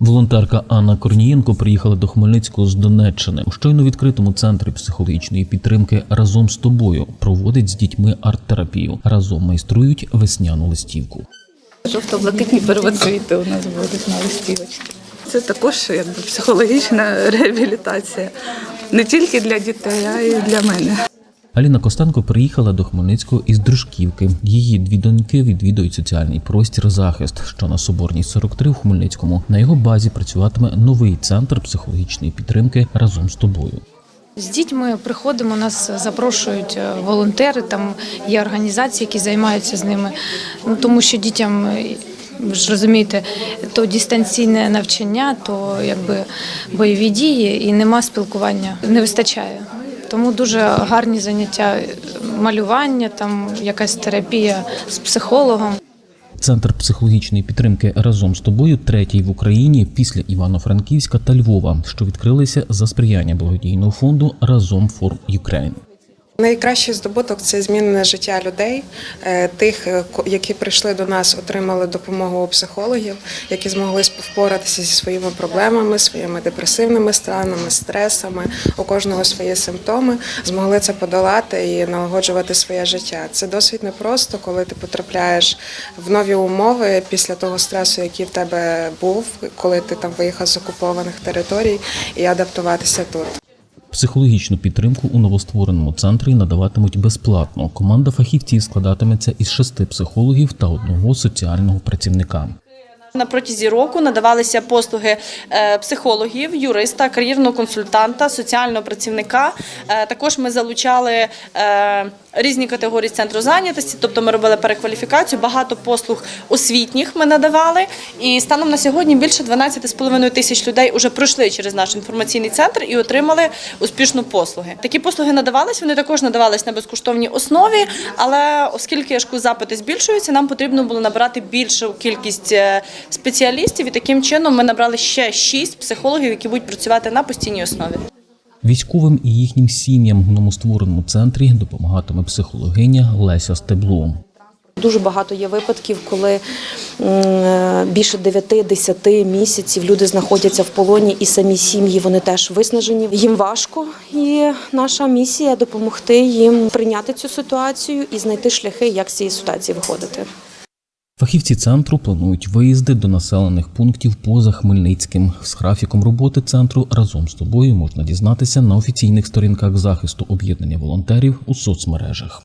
Волонтерка Анна Корнієнко приїхала до Хмельницького з Донеччини. У щойно відкритому центрі психологічної підтримки разом з тобою проводить з дітьми арт-терапію. Разом майструють весняну листівку. Жовто-блакитні первоцвіти у нас будуть на листівочці. Це також якби психологічна реабілітація не тільки для дітей, а й для мене. Аліна Костенко приїхала до Хмельницького із Дружківки. Її дві доньки відвідують соціальний простір захист, що на Соборній 43 в Хмельницькому. На його базі працюватиме новий центр психологічної підтримки разом з тобою. З дітьми приходимо, нас запрошують е, волонтери, там є організації, які займаються з ними. Ну тому що дітям, е, ви ж розумієте, то дистанційне навчання, то якби бойові дії і нема спілкування, не вистачає. Тому дуже гарні заняття малювання, там якась терапія з психологом. Центр психологічної підтримки разом з тобою третій в Україні після Івано-Франківська та Львова, що відкрилися за сприяння благодійного фонду Разом фор Ukraine. Найкращий здобуток це змінене життя людей, е, тих, е, які прийшли до нас, отримали допомогу у психологів, які змогли впоратися зі своїми проблемами, своїми депресивними станами, стресами. У кожного свої симптоми, змогли це подолати і налагоджувати своє життя. Це досить непросто, коли ти потрапляєш в нові умови після того стресу, який в тебе був, коли ти там виїхав з окупованих територій, і адаптуватися тут. Психологічну підтримку у новоствореному центрі надаватимуть безплатно. Команда фахівців складатиметься із шести психологів та одного соціального працівника. На протязі року надавалися послуги е, психологів, юриста, кар'єрного консультанта, соціального працівника. Е, Також ми залучали е, різні категорії центру зайнятості, тобто ми робили перекваліфікацію, багато послуг освітніх ми надавали. І станом на сьогодні більше 12,5 тисяч людей вже пройшли через наш інформаційний центр і отримали успішну послуги. Такі послуги надавались, вони також надавались на безкоштовній основі, але оскільки запити збільшуються, нам потрібно було набрати більшу кількість спеціалістів, і таким чином ми набрали ще шість психологів, які будуть працювати на постійній основі. Військовим і їхнім сім'ям в новоствореному центрі допомагатиме психологиня Леся Стебло. Дуже багато є випадків, коли більше 9-10 місяців люди знаходяться в полоні, і самі сім'ї вони теж виснажені. Їм важко, і наша місія допомогти їм прийняти цю ситуацію і знайти шляхи, як з цієї ситуації виходити. Фахівці центру планують виїзди до населених пунктів поза Хмельницьким. З графіком роботи центру разом з тобою можна дізнатися на офіційних сторінках захисту об'єднання волонтерів у соцмережах.